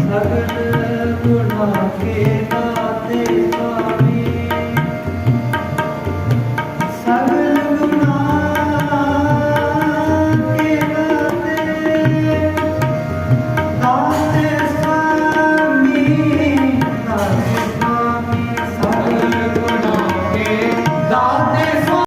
ਸਗਨ ਗੁਣਾ ਕੇ ਨਾਤੇ